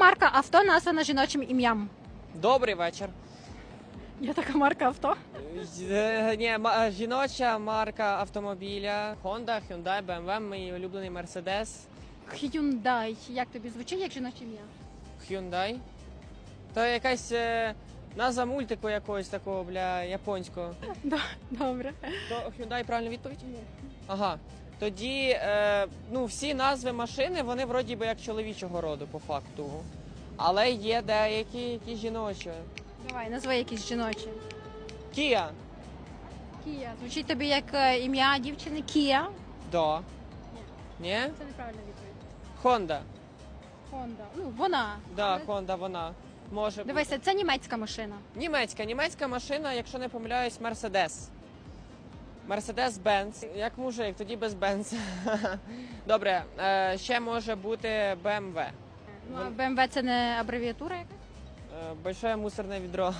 марка авто названа жіночим ім'ям? Добрий вечір. Є така марка авто. Е, Ні, ма- жіноча марка автомобіля Honda, Hyundai, BMW, мій улюблений Mercedes, Hyundai. Як тобі звучить як жіноче ім'я? Hyundai. То якась е, назва мультику якогось такого, бля, японського. Добре. То Hyundai правильна відповідь? Ага. Тоді е, ну, всі назви машини, вони вроді би як чоловічого роду, по факту. Але є деякі, які жіночі. Давай, назви якісь жіночі. Kia. Кія. Звучить тобі як е, ім'я дівчини Кія. Да. Ні? Це неправильна відповідь. Honda. Honda. Ну, вона. Да, Але- Honda, вона. Може Дивися, це німецька машина. Німецька, німецька машина, якщо не помиляюсь, Mercedes. Мерседес Бенц. Як мужик, тоді без Benz. Добре, е, ще може бути БМВ. Ну, а БМВ це не абревіатура якась? Е, Большое мусорне відро.